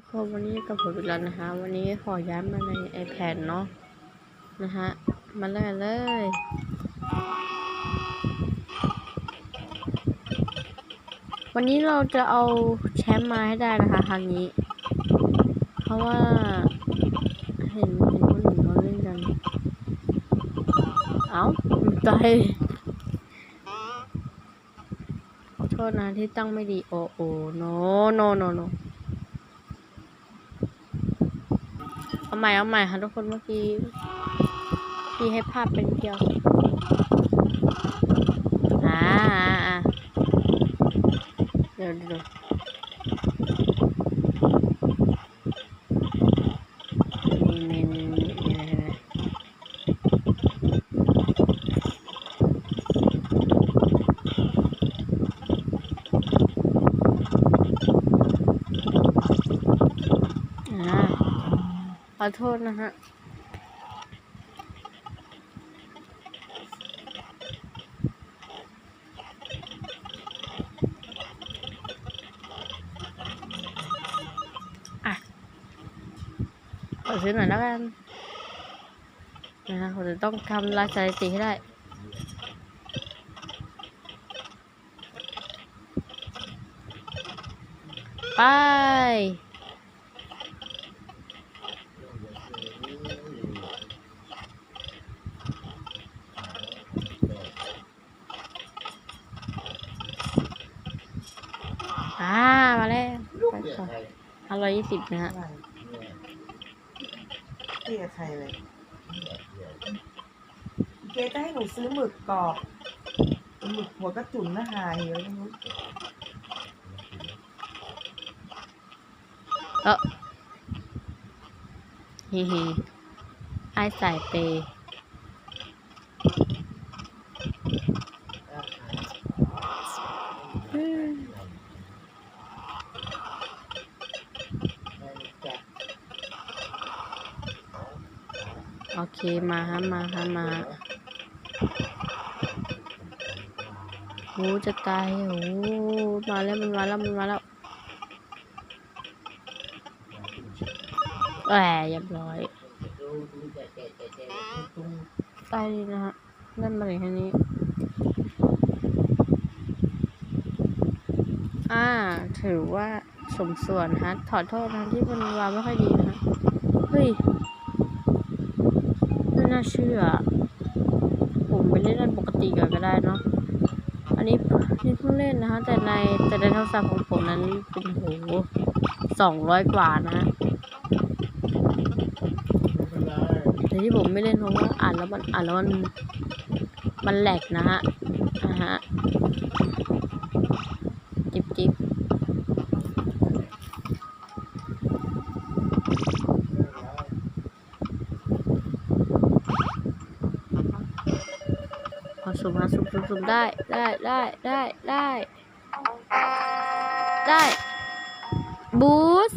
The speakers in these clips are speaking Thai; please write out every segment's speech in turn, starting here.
ทุกคนวันนี้กับผมอีกแล้วนะคะ วันนี้ขอย้ายมาใน iPad เนาะนะฮะ มาเลยเลย วันนี้เราจะเอาแชมป์มาให้ได้นะคะครั้งนี้ เพราะว่า เห็นเห็นคนอื่นเขาเล่นกัน เอ้าตายขอโทษนะที่ตั้งไม่ดี โอโอ้ no no no no เอา ใหม่เอาใหม่ค่ะทุกคนเมื่อกี้พี่ให้ภาพเป็นเดียวอ่าอ่าอ่าเดี๋ยวเดี๋ยวนี่นี่นี่นี่นี่นี่อ่า ขอโทษนะฮะอะขอซื้อหน่อยแล้วกันนะคะผมจะต้องทำลายสถิติให้ได้ไป อ่า มาแล้วไปต่อห้าร้ อยยี่สิบนะฮะเตี้ยใครเลยเจ๊จะให้หนูซื้อหมึกกรอบหมึกหัวกระจุนนะหายเยอะนู้นเออฮิฮิไอ้สายเปย์อืม โอเคมาฮะมาฮะมาโอ้จะตายโอ้มาแล้วมันมาแล้วมันมาแล้วแหมเรียบร้อยได้ดีนะฮะได้มาถึงแค่นี้อ่า ถือว่าสมส่วนฮะ ถอดโทษนะที่มันวางไม่ค่อยดีนะฮะ เฮ้ยาเชื่อ ผมไปเล่นอันปกติก่อนก็ได้เนาะ อันนี้นี่เพิ่งเล่นนะฮะแต่ในแต่ในโทรศัพท์ของผมนั้นเป็นโหสองร้อยกว่านะแต่ที่ผมไม่เล่นเพราะว่าอ่านแล้วมันอ่านแล้วมันมันแหลกนะฮะอ่าฮะ จิบจิบ อสุ่มมาสุ่มสุ่มสุ่มได้ได้ได้ได้ได้ได้บูส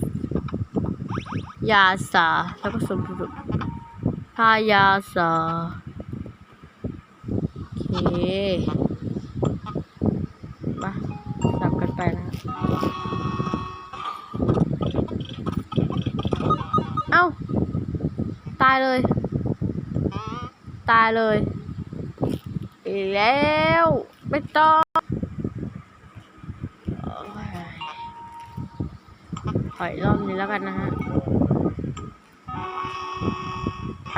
ยาสาแล้วก็สุ่มสุ่มสุ่มพายาสาโอเคมาสับกันไปนะเอ้า ตายเลย ตายเลย แล้ว ไม่ต้องโอ้ยขออีกรอบนี้แล้วกันนะฮะ ไป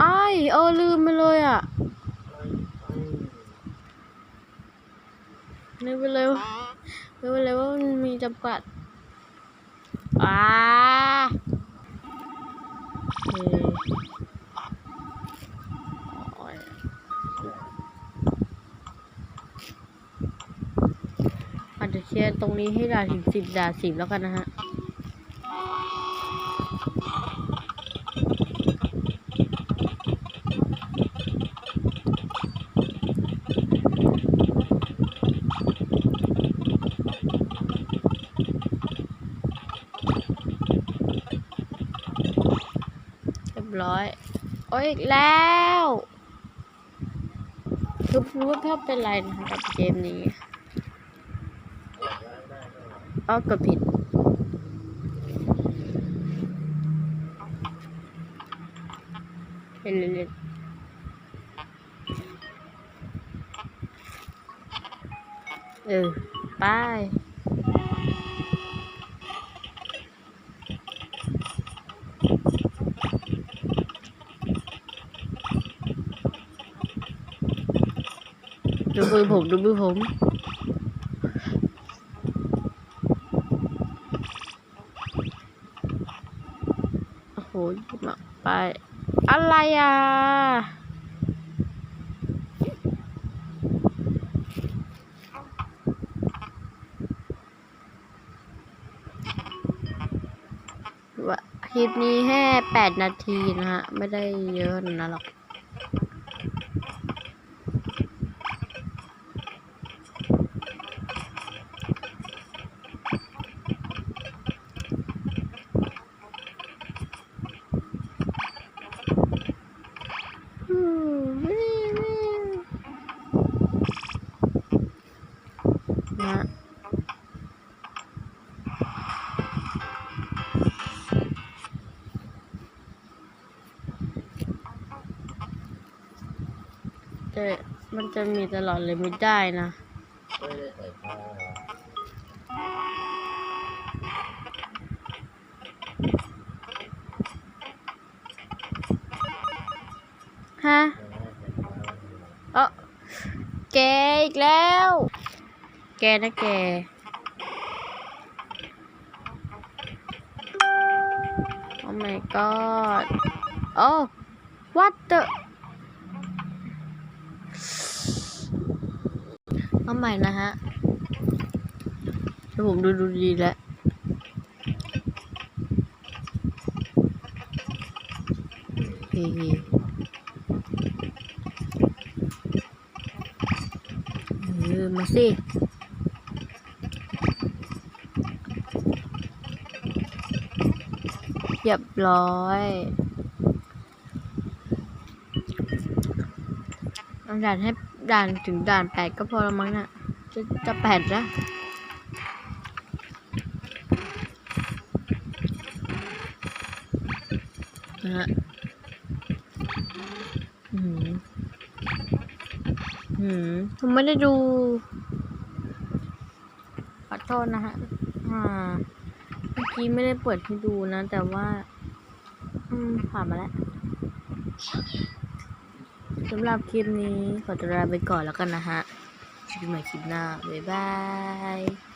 ไอ้เออลืมไปเลยอะ นึกไปเลยว่านึกไปเลยว่ามันมีจำกัดอ่าอาจจะเชียร์ตรงนี้ให้ด่าถึงสิบด่าสิบแล้วกันนะฮะ ร้อย โอ้ยอีกแล้วคือรู้ว่าภาพเป็นไรนะคะกับเกมนี้อ้อกดผิด เล่นเล่นเล่นเออ ไป ดูมือผมดูมือผมโอ้โหมาไป อะไรอะคลิปนี้แค่แปดนาทีนะฮะ ไม่ได้เยอะนะหรอก อืม นะ จะมันจะมีตลอดเลยไม่ได้นะฮะเออแกอีกแล้ว แกนะแก โอ้ my god โอ้ what the เอาใหม่นะฮะเดี๋ยวผมดูดูดีแล้วเฮ้เออมาสิ เรียบร้อยด่านให้ด่านถึงด่านแปดก็พอแล้วมั้งน่ะ จะจะแปดแล้วนะฮะอืมอืมผมไม่ได้ดูขอโทษนะฮะ อ่า เมื่อกี้ไม่ได้เปิดให้ดูนะ แต่ว่า อืม ผ่านมาแล้วสำหรับคลิปนี้ ขอตัวลาไปก่อนแล้วกันนะฮะเจอกันใหม่คลิปหน้า บ๊ายบาย